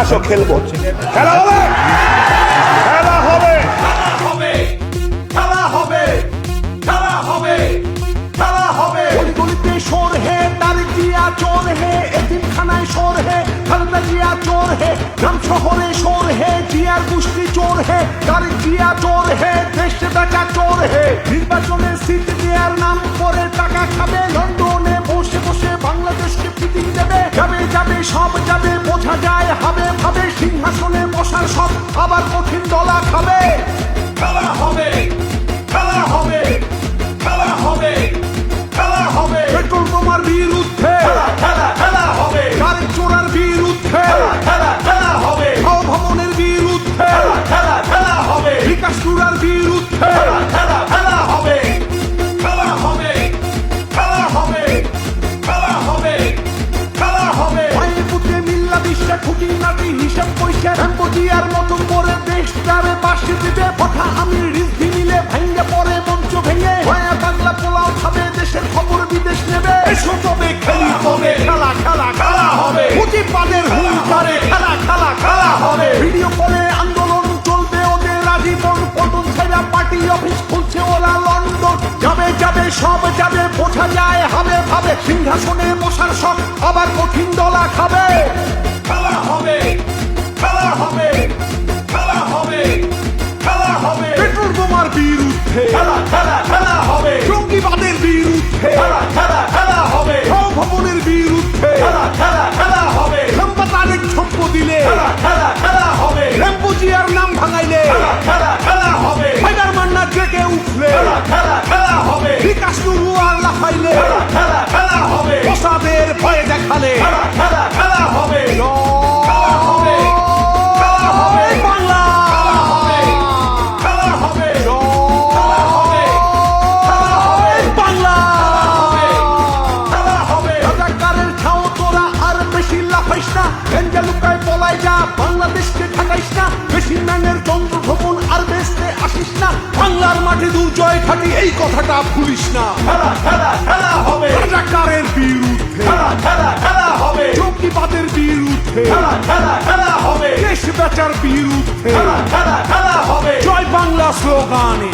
আসো খেলব। খেলা হবে! খেলা হবে! খেলা হবে! খেলা হবে! খেলা হবে! খেলা হবে গলি গলিতে শোর হে তার জিয়া চোর হে খালদা জিয়া চোর হে গ্রাম শহরে শোর হে জিয়ার গোষ্ঠী চোর হে তার জিয়া চোর হে দেশে বেচা চোর হে নির্বাচনে যাবে সব যাবে বোঝা যায় হবে ভাবে সিংহাসনে বসার সব আবার কঠিন দলা খাবে। খেলা হবে খেলা হবে খেলা হবে খেলা হবে। পেট্রোল বোমার বিরুদ্ধে খেলা খেলা হবে। গাড়ি চোরার বিরুদ্ধে খেলা খেলা হবে। ভবনের বিরুদ্ধে খেলা খেলা খেলা হবে। বিকাশ চূড়ার বিরুদ্ধে র্যাম্বোজিয়ার মতন করে দেশ যাবে পাশে দিবে কথা আমি রিদ্ধি নিলে ভেঙ্গে পড়ে, মঞ্চ ভেঙে মায়া বাংলা পোলাও খাবে, দেশের খবর বিদেশ নেবে। এসো তবে, খেলি হবে, খেলা খেলা খেলা হবে। পুঁজিবাদের হুঙ্কারে খেলা খেলা খেলা হবে। ভিডিও কলে আন্দোলন চলবে, ওদের রাজীবন পতন ছেড়া পার্টি অফিস খুলছে ওরা লন্ডন। যাবে যাবে, সব যাবে, বোঝা যায়, হবে, ভাবে। সিংহাসনে বসার শখ, আবার কঠিন দলা খাবে। খেলা খেলা খেলা হবে। প্রসাদের ভয়ে দেখালে। খেলা খেলা খেলা হবে। বাংলার মাঠে দুর্জয় খাটি এই কথাটা ভুলিস না। খেলা খেলা খেলা হবে। রাজাকারের বিরুদ্ধে। খেলা খেলা খেলা হবে। জঙ্গিবাদের বিরুদ্ধে। খেলা খেলা খেলা হবে। দেশ বেচার বিরুদ্ধে। খেলা খেলা খেলা হবে। জয় বাংলা স্লোগানে।